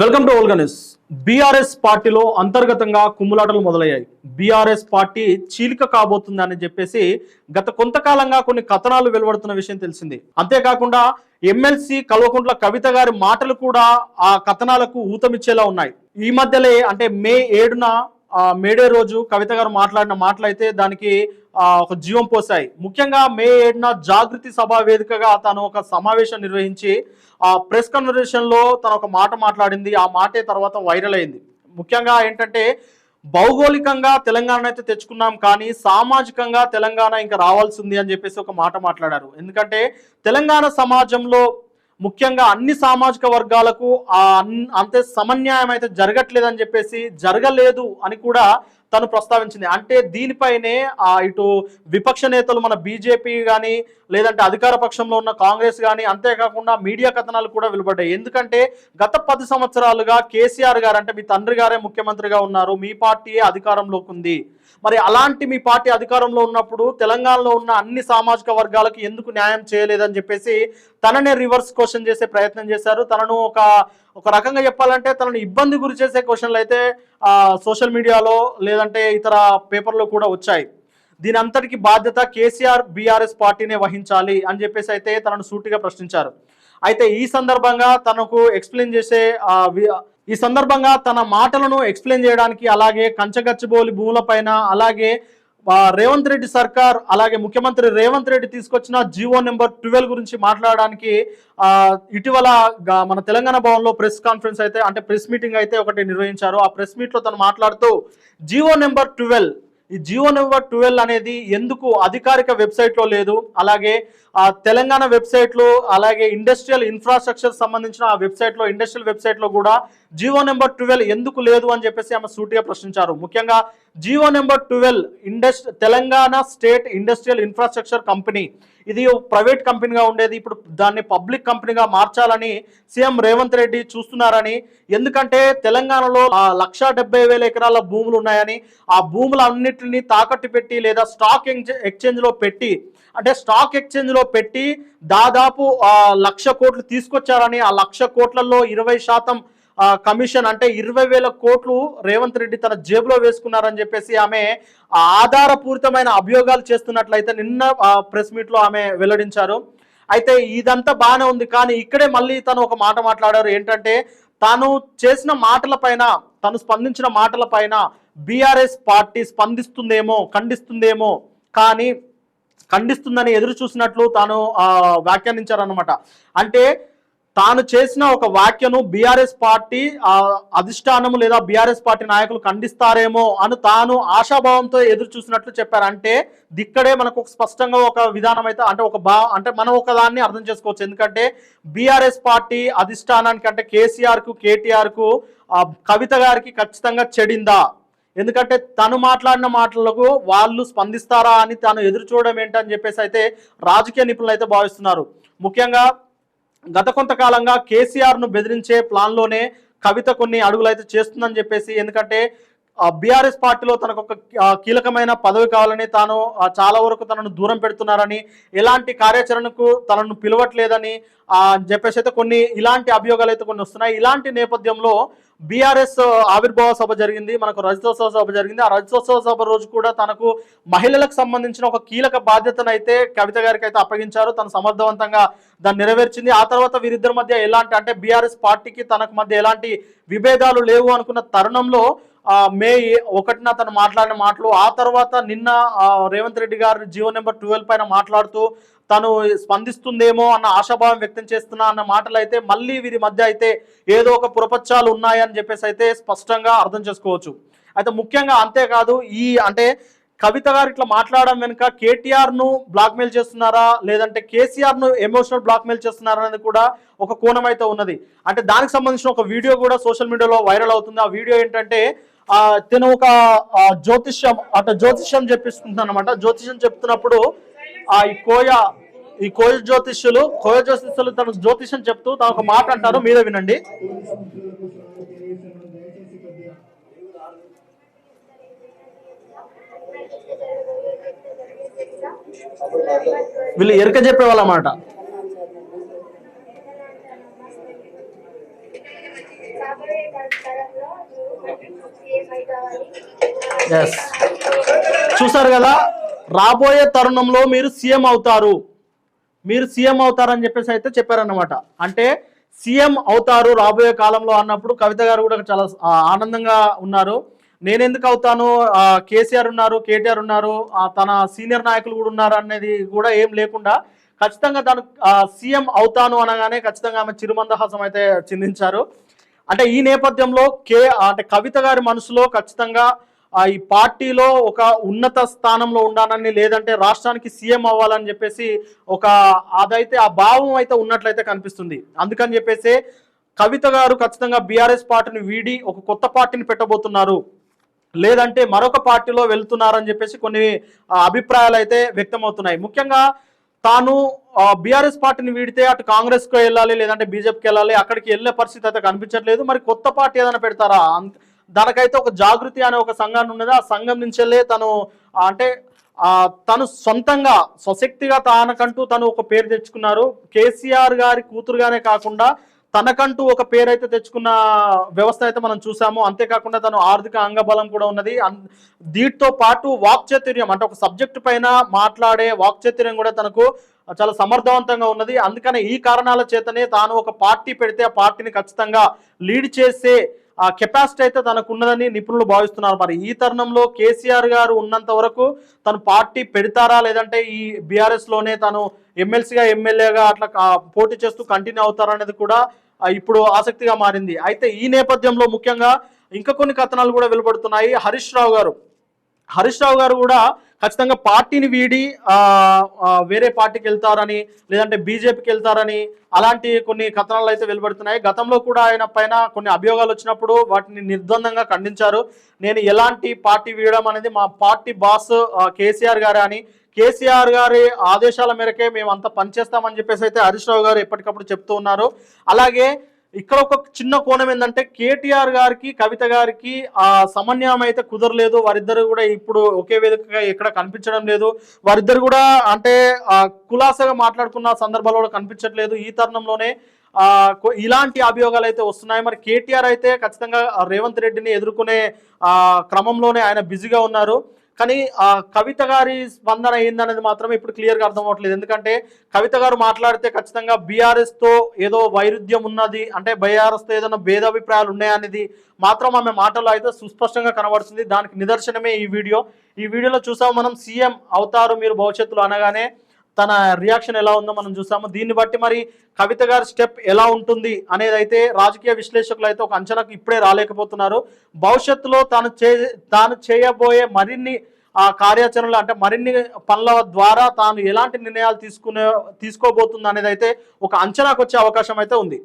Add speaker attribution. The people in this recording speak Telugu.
Speaker 1: Welcome to Olga news. BRS పార్టీలో అంతర్గతంగా కుమ్ములాటలు మొదలయ్యాయి. బీఆర్ఎస్ పార్టీ చీలిక కాబోతుందని చెప్పేసి గత కొంతకాలంగా కొన్ని కథనాలు వెలువడుతున్న విషయం తెలిసింది. అంతేకాకుండా ఎమ్మెల్సీ కల్వకుంట్ల కవిత గారి మాటలు కూడా ఆ కథనాలకు ఊతమిచ్చేలా ఉన్నాయి. ఈ మధ్యలే అంటే మే ఏడున మేడే రోజు కవిత గారు మాట్లాడిన మాటలు అయితే దానికి ఒక జీవం పోసాయి ముఖ్యంగా మే ఏడున జాగృతి సభ వేదికగా తను ఒక సమావేశం నిర్వహించి ఆ ప్రెస్ కన్వర్సేషన్లో తను ఒక మాట మాట్లాడింది. ఆ మాటే తర్వాత వైరల్ అయింది. ముఖ్యంగా ఏంటంటే భౌగోళికంగా తెలంగాణ అయితే తెచ్చుకున్నాం కానీ సామాజికంగా తెలంగాణ ఇంకా రావాల్సింది అని చెప్పేసి ఒక మాట మాట్లాడారు. ఎందుకంటే తెలంగాణ సమాజంలో ముఖ్యంగా అన్ని సామాజిక వర్గాలకు ఆ అన్- అంతే సమన్యాయం అయితే జరగట్లేదని చెప్పేసి జరగలేదు అని కూడా తను ప్రస్తావించింది. అంటే దీనిపైనే ఆ ఇటు విపక్ష నేతలు మన బీజేపీ కానీ లేదంటే అధికార పక్షంలో ఉన్న కాంగ్రెస్ కానీ అంతేకాకుండా మీడియా కథనాలు కూడా వెలువడ్డాయి. ఎందుకంటే గత పది సంవత్సరాలుగా కేసీఆర్ గారు అంటే మీ తండ్రి గారే ముఖ్యమంత్రిగా ఉన్నారు. మీ పార్టీయే అధికారంలోకి ఉంది. మరి అలాంటి మీ పార్టీ అధికారంలో ఉన్నప్పుడు తెలంగాణలో ఉన్న అన్ని సామాజిక వర్గాలకు ఎందుకు న్యాయం చేయలేదని చెప్పేసి తననే రివర్స్ క్వశ్చన్ చేసే ప్రయత్నం చేశారు. తనను ఒక ఒక రకంగా చెప్పాలంటే తనను ఇబ్బంది గురి చేసే క్వశ్చన్లు అయితే సోషల్ మీడియాలో లేదంటే ఇతర పేపర్లో కూడా వచ్చాయి. దీని అంతటికి బాధ్యత కేసీఆర్ బీఆర్ఎస్ పార్టీనే వహించాలి అని చెప్పేసి అయితే తనను సూటిగా ప్రశ్నించారు. అయితే ఈ సందర్భంగా తనకు ఎక్స్ప్లెయిన్ చేసే ఈ సందర్భంగా తన మాటలను ఎక్స్ప్లెయిన్ చేయడానికి అలాగే కంచగచ్చిబోలి భూములపైన అలాగే రేవంత్ రెడ్డి సర్కార్ అలాగే ముఖ్యమంత్రి రేవంత్ రెడ్డి తీసుకొచ్చిన జీవో నెంబర్ ట్వెల్వ్ గురించి మాట్లాడడానికి ఇటీవల మన తెలంగాణ భవన్లో ప్రెస్ కాన్ఫరెన్స్ అయితే అంటే ప్రెస్ మీటింగ్ అయితే ఒకటి నిర్వహించారు. ఆ ప్రెస్ మీట్లో తను మాట్లాడుతూ జీవో నెంబర్ ట్వెల్వ్ ఈ జియో నెంబర్ ట్వెల్వ్ అనేది ఎందుకు అధికారిక వెబ్సైట్లో లేదు? అలాగే ఆ తెలంగాణ వెబ్సైట్లో అలాగే ఇండస్ట్రియల్ ఇన్ఫ్రాస్ట్రక్చర్ సంబంధించిన ఆ వెబ్సైట్లో ఇండస్ట్రియల్ వెబ్సైట్లో కూడా జియో నెంబర్ ట్వెల్వ్ ఎందుకు లేదు అని చెప్పేసి ఆమె సూటిగా ప్రశ్నించారు. ముఖ్యంగా GO number twelve ఇండస్ట్ Telangana state industrial infrastructure company. ఇది ప్రైవేట్ కంపెనీగా ఉండేది. ఇప్పుడు దాన్ని పబ్లిక్ కంపెనీగా మార్చాలని సీఎం రేవంత్ రెడ్డి చూస్తున్నారని. ఎందుకంటే తెలంగాణలో లక్షా వేల ఎకరాల భూములు ఉన్నాయని ఆ భూములన్నిటిని తాకట్టు పెట్టి లేదా స్టాక్ ఎక్స్చేంజ్లో పెట్టి అంటే స్టాక్ ఎక్స్చేంజ్లో పెట్టి దాదాపు లక్ష కోట్లు తీసుకొచ్చారని ఆ లక్ష కోట్లలో ఇరవై శాతం కమిషన్ అంటే ఇరవై వేల కోట్లు రేవంత్ రెడ్డి తన జేబులో వేసుకున్నారని చెప్పేసి ఆమె ఆధారపూరితమైన అభియోగాలు చేస్తున్నట్లయితే నిన్న ప్రెస్ మీట్లో ఆమె వెల్లడించారు. అయితే ఇదంతా బాగానే ఉంది కానీ ఇక్కడే మళ్ళీ తను ఒక మాట మాట్లాడారు. ఏంటంటే తాను చేసిన మాటల పైన తను స్పందించిన మాటల పైన బీఆర్ఎస్ పార్టీ స్పందిస్తుందేమో ఖండిస్తుందేమో కానీ ఖండిస్తుందని ఎదురు చూసినట్లు తాను వ్యాఖ్యానించారనమాట అంటే తాను చేసిన ఒక వ్యాఖ్యను బీఆర్ఎస్ పార్టీ అధిష్టానము లేదా బీఆర్ఎస్ పార్టీ నాయకులు ఖండిస్తారేమో అని తాను ఆశాభావంతో ఎదురు చూసినట్లు చెప్పారు. అంటే దిక్కడే మనకు ఒక స్పష్టంగా ఒక విధానం అయితే అంటే ఒక బా అంటే మనం ఒక దాన్ని అర్థం చేసుకోవచ్చు. ఎందుకంటే బీఆర్ఎస్ పార్టీ అధిష్టానానికి అంటే కేసీఆర్కు కేటీఆర్కు కవిత గారికి ఖచ్చితంగా చెడిందా? ఎందుకంటే తను మాట్లాడిన మాటలకు వాళ్ళు స్పందిస్తారా అని తాను ఎదురు చూడడం ఏంటని చెప్పేసి అయితే రాజకీయ నిపుణులు అయితే భావిస్తున్నారు. ముఖ్యంగా గత కొంతకాలంగా కేసీఆర్ను బెదిరించే ప్లాన్లోనే కవిత కొన్ని అడుగులు అయితే చేస్తుందని చెప్పేసి ఎందుకంటే బీఆర్ఎస్ పార్టీలో తనకు ఒక కీలకమైన పదవి కావాలని తాను చాలా వరకు తనను దూరం పెడుతున్నారని ఎలాంటి కార్యాచరణకు తనను పిలవట్లేదని చెప్పేసి అయితే కొన్ని ఇలాంటి అభియోగాలు అయితే కొన్ని వస్తున్నాయి. ఇలాంటి నేపథ్యంలో బీఆర్ఎస్ ఆవిర్భావ సభ జరిగింది మనకు రజతోత్సవ సభ జరిగింది. ఆ రజతోత్సవ సభ రోజు కూడా తనకు మహిళలకు సంబంధించిన ఒక కీలక బాధ్యతను అయితే కవిత గారికి అయితే అప్పగించారు. తను సమర్థవంతంగా దాన్ని నెరవేర్చింది. ఆ తర్వాత వీరిద్దరి మధ్య ఎలాంటి అంటే బీఆర్ఎస్ పార్టీకి తనకు మధ్య ఎలాంటి విభేదాలు లేవు అనుకున్న తరుణంలో మే ఒకటిన తను మాట్లాడిన మాటలు ఆ తర్వాత నిన్న రేవంత్ రెడ్డి గారు జియో నెంబర్ ట్వెల్వ్ పైన మాట్లాడుతూ తను స్పందిస్తుందేమో అన్న ఆశాభావం వ్యక్తం చేస్తున్నా అన్న మాటలు అయితే మళ్ళీ వీరి మధ్య అయితే ఏదో ఒక పురపచ్చాలు ఉన్నాయని చెప్పేసి అయితే స్పష్టంగా అర్థం చేసుకోవచ్చు. అయితే ముఖ్యంగా అంతేకాదు ఈ అంటే కవిత గారు ఇట్లా మాట్లాడడం వెనుక కేటీఆర్ను బ్లాక్మెయిల్ చేస్తున్నారా? లేదంటే కేసీఆర్ను ఎమోషనల్ బ్లాక్మెయిల్ చేస్తున్నారా అనేది కూడా ఒక కోణం అయితే ఉన్నది. అంటే దానికి సంబంధించిన ఒక వీడియో కూడా సోషల్ మీడియాలో వైరల్ అవుతుంది. ఆ వీడియో ఏంటంటే తిను ఒక జ్యోతిష్యం అట జ్యోతిష్యం చెప్పిస్తుంటాను అనమాట జ్యోతిష్యం చెప్తున్నప్పుడు ఆ ఈ కోయ ఈ కోయ జ్యోతిష్యులు కోయ జ్యోతిష్యులు తన జ్యోతిష్యం చెప్తూ తన ఒక మాట అంటారు. మీద వినండి. వీళ్ళు ఎరక చెప్పే వాళ్ళమాట ఎస్ చూసారు కదా? రాబోయే తరుణంలో మీరు సీఎం అవుతారు. మీరు సీఎం అవుతారని చెప్పేసి అయితే చెప్పారన్నమాట. అంటే సీఎం అవుతారు రాబోయే కాలంలో అన్నప్పుడు కవిత గారు కూడా చాలా ఆనందంగా ఉన్నారు. నేనెందుకు అవుతాను? కేసీఆర్ ఉన్నారు కేటీఆర్ ఉన్నారు తన సీనియర్ నాయకులు కూడా ఉన్నారు అనేది కూడా ఏం లేకుండా ఖచ్చితంగా తను సీఎం అవుతాను అనగానే ఖచ్చితంగా ఆమె చిరుమందహాసం అయితే చిందించారు. అంటే ఈ నేపథ్యంలో కే అంటే కవిత గారి మనసులో ఖచ్చితంగా ఈ పార్టీలో ఒక ఉన్నత స్థానంలో ఉండాలని లేదంటే రాష్ట్రానికి సీఎం అవ్వాలని చెప్పేసి ఒక అదైతే ఆ భావం అయితే ఉన్నట్లయితే కనిపిస్తుంది. అందుకని చెప్పేసి కవిత గారు ఖచ్చితంగా బీఆర్ఎస్ పార్టీని వీడి ఒక కొత్త పార్టీని పెట్టబోతున్నారు. లేదంటే మరొక పార్టీలో వెళ్తున్నారని చెప్పేసి కొన్ని అభిప్రాయాలు అయితే వ్యక్తమవుతున్నాయి. ముఖ్యంగా తాను బీఆర్ఎస్ పార్టీని వీడితే అటు కాంగ్రెస్కి వెళ్ళాలి లేదంటే బీజేపీకి వెళ్ళాలి అక్కడికి వెళ్ళే పరిస్థితి అయితే కనిపించట్లేదు. మరి కొత్త పార్టీ ఏదైనా పెడతారా? దానికైతే ఒక జాగృతి అనే ఒక సంఘాన్ని ఉన్నది. ఆ సంఘం నుంచి తను అంటే తను సొంతంగా స్వశక్తిగా తానకంటూ తను ఒక పేరు తెచ్చుకున్నారు. కేసీఆర్ గారి కూతురుగానే కాకుండా తనకంటూ ఒక పేరైతే తెచ్చుకున్న వ్యవస్థ అయితే మనం చూసాము. అంతేకాకుండా తను ఆర్థిక అంగబలం కూడా ఉన్నది. దీంతో పాటు వాక్చాతుర్యం అంటే ఒక సబ్జెక్టు పైన మాట్లాడే వాక్చాతుర్యం కూడా తనకు చాలా సమర్థవంతంగా ఉన్నది. అందుకనే ఈ కారణాల చేతనే తాను ఒక పార్టీ పెడితే ఆ పార్టీని ఖచ్చితంగా లీడ్ చేసే ఆ కెపాసిటీ అయితే తనకు ఉన్నదని నిపుణులు భావిస్తున్నారు. మరి ఈ తరుణంలో కేసీఆర్ గారు ఉన్నంత వరకు తను పార్టీ పెడతారా? లేదంటే ఈ బీఆర్ఎస్లోనే తను ఎమ్మెల్సీగా ఎమ్మెల్యేగా అట్లా పోటీ చేస్తూ కంటిన్యూ అవుతారనేది కూడా ఇప్పుడు ఆసక్తిగా మారింది. అయితే ఈ నేపథ్యంలో ముఖ్యంగా ఇంకా కొన్ని కథనాలు కూడా వెలువడుతున్నాయి. హరీష్ రావు గారు. హరీష్ రావు గారు కూడా ఖచ్చితంగా పార్టీని వీడి వేరే పార్టీకి వెళ్తారని లేదంటే బీజేపీకి వెళ్తారని అలాంటి కొన్ని కథనాలు అయితే వెలువడుతున్నాయి. గతంలో కూడా ఆయన పైన కొన్ని అభియోగాలు వచ్చినప్పుడు వాటిని నిర్ద్వందంగా ఖండించారు. నేను ఎలాంటి పార్టీ వీయడం అనేది మా పార్టీ బాస్ కేసీఆర్ గారు అని కేసీఆర్ గారి ఆదేశాల మేరకే మేము అంతా పనిచేస్తామని చెప్పేసి అయితే హరీష్ రావు గారు ఎప్పటికప్పుడు చెప్తూ ఉన్నారు. అలాగే ఇక్కడ ఒక చిన్న కోణం ఏంటంటే కేటీఆర్ గారికి కవిత గారికి ఆ సమన్వయం అయితే కుదరలేదు. వారిద్దరు కూడా ఇప్పుడు ఒకే వేదికగా ఎక్కడ కనిపించడం లేదు. వారిద్దరు కూడా అంటే కులాసగా మాట్లాడుకున్న సందర్భాలు కూడా కనిపించట్లేదు. ఈ తరుణంలోనే ఆ, ఇలాంటి అభియోగాలు అయితే వస్తున్నాయి. మరి కేటీఆర్ అయితే ఖచ్చితంగా రేవంత్ రెడ్డిని ఎదుర్కొనే ఆ, క్రమంలోనే ఆయన బిజీగా ఉన్నారు. కానీ ఆ కవిత గారి స్పందన ఏందనేది మాత్రం ఇప్పుడు క్లియర్గా అర్థం అవ్వట్లేదు ఎందుకంటే కవిత గారు మాట్లాడితే ఖచ్చితంగా బీఆర్ఎస్తో ఏదో వైరుధ్యం ఉన్నది అంటే బీఆర్ఎస్తో ఏదైనా భేదాభిప్రాయాలు ఉన్నాయనేది మాత్రం ఆమె మాటల్లో అయితే సుస్పష్టంగా కనబడుతుంది. దానికి నిదర్శనమే ఈ వీడియో. ఈ వీడియోలో చూసాము మనం సీఎం అవుతారు మీరు భవిష్యత్తులో అనగానే తన రియాక్షన్ ఎలా ఉందో మనం చూసాము దీన్ని బట్టి మరి కవిత గారి స్టెప్ ఎలా ఉంటుంది అనేది అయితే రాజకీయ విశ్లేషకులు అయితే ఒక అంచనాకు ఇప్పుడే రాలేకపోతున్నారు. భవిష్యత్తులో తాను చే తాను చేయబోయే మరిన్ని ఆ కార్యాచరణలు అంటే మరిన్ని పనుల ద్వారా తాను ఎలాంటి నిర్ణయాలు తీసుకునే తీసుకోబోతుంది అనేది అయితే ఒక అంచనాకు వచ్చే అవకాశం అయితే ఉంది.